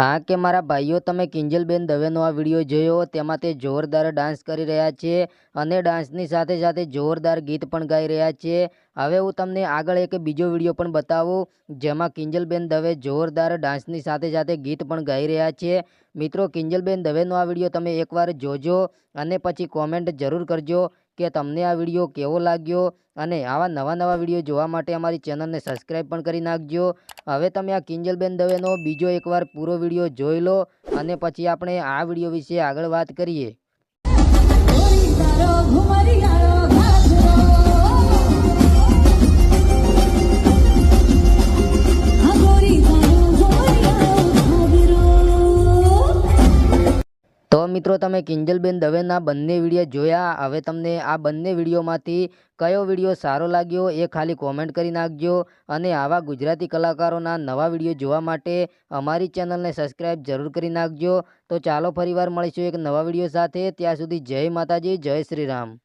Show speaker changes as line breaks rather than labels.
હા, કે મારા ભાઈઓ તમે કિંજલબેન દવેનો આ વીડિયો જોયો, તેમાં તે જોરદાર ડાન્સ કરી રહ્યા છે અને ડાન્સની સાથે સાથે જોરદાર ગીત પણ ગાઈ રહ્યા છે. હવે હું તમને આગળ એક બીજો વીડિયો પણ બતાવું, જેમાં કિંજલબેન દવે જોરદાર ડાન્સની સાથે સાથે ગીત પણ ગાઈ રહ્યા છે. મિત્રો, કિંજલબેન દવેનો આ વીડિયો તમે એકવાર જોજો અને પછી કોમેન્ટ જરૂર કરજો. કે તમને આ વીડિયો કેવો લાગ્યો? અને આવા નવા નવા વીડિયો જોવા માટે અમારી ચેનલને સબસ્ક્રાઈબ પણ કરી નાખજો. હવે તમે આ કિંજલબેન દવેનો બીજો એકવાર પૂરો વીડિયો જોઈ લો અને પછી આપણે આ વીડિયો વિશે આગળ વાત કરીએ. મિત્રો, તમે કિંજલબેન દવેના બંને વીડિયો જોયા. હવે તમને આ બંને વિડીયોમાંથી કયો વીડિયો સારો લાગ્યો એ ખાલી કોમેન્ટ કરી નાખજો. અને આવા ગુજરાતી કલાકારોના નવા વીડિયો જોવા માટે અમારી ચેનલને સબસ્ક્રાઈબ જરૂર કરી નાખજો. તો ચાલો ફરીવાર મળીશું એક નવા વીડિયો સાથે. ત્યાં સુધી જય માતાજી, જય શ્રી રામ.